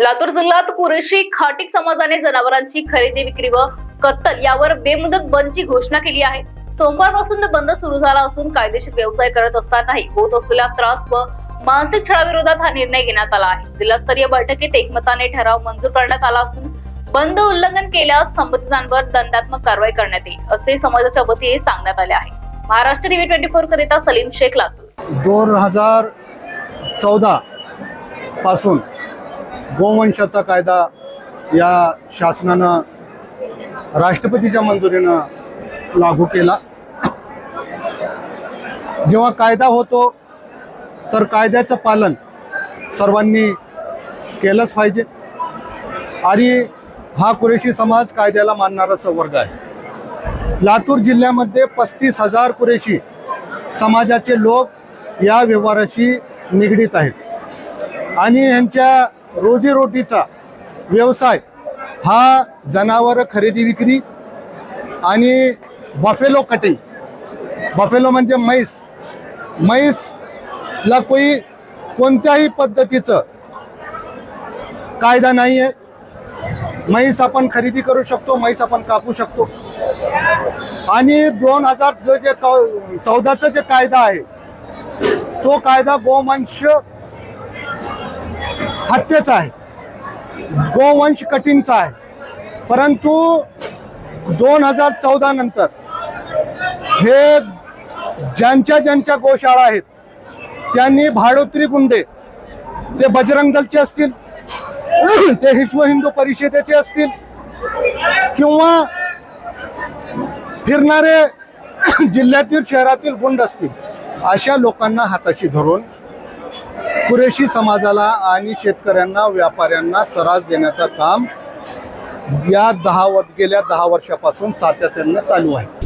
लातूर जिल्ह्यात कुरेशी खाटिक समाजाने जनावरांची खरेदी विक्री व कत्तल यावर बेमुदत बंदची घोषणा केली आहे. सोमवारपासून बंद सुरू झाला असून कायदेशीर व्यवसाय करत असतानाही होत असलेला त्रास व मानसिक छळाविरोधात हा निर्णय घेण्यात आला आहे. जिल्हास्तरीय बैठकीत एकमताने ठराव मंजूर करण्यात आला असून बंद उल्लंघन केल्यास संबंधितांवर दंडात्मक कारवाई करण्यात येईल असे समाजाच्या वतीने सांगण्यात आले आहे. महाराष्ट्र टीव्ही ट्वेंटी फोर करिता सलीम शेख लातूर. दोन हजार चौदा पासून गोवंशाचा कायदा या शासनानं राष्ट्रपतीच्या मंजुरीनं लागू केला. जेव्हा कायदा होतो तर कायद्याचं पालन सर्वांनी केलंच पाहिजे. आणि हा कुरेशी समाज कायद्याला मानणारा वर्ग आहे. लातूर जिल्ह्यामध्ये पस्तीस हजार कुरेशी समाजाचे लोक या व्यवहाराशी निगडीत आहेत. आणि यांच्या रोजीरोटीचा व्यवसाय हा जनावर खरेदी विक्री आणि बफेलो कटिंग बफेलो म्हणजे म्हैस. म्हैसला कोई कोणत्याही पद्धतीचं कायदा नाही आहे म्हैस आपण खरेदी करू शकतो म्हैस आपण कापू शकतो. आणि दोन हजार जो जे चौदाचा जे कायदा आहे तो कायदा गोवंश हत्येचा आहे. गोवंश कटिंगचा आहे. परंतु दोन हजार चौदा नंतर हे ज्यांच्या ज्यांच्या गोशाळा आहेत त्यांनी भाडोत्री गुंडे ते बजरंग दलचे असतील ते विश्व हिंदू परिषदेचे असतील किंवा फिरणारे जिल्ह्यातील शहरातील गुंड असतील अशा लोकांना हाताशी धरून कुरेशी समाजाला आणि शेतकऱ्यांना व्यापाऱ्यांना त्रास देण्याचं काम या दहा गेल्या दहा वर्षापासून सातत्यानं चालू आहे.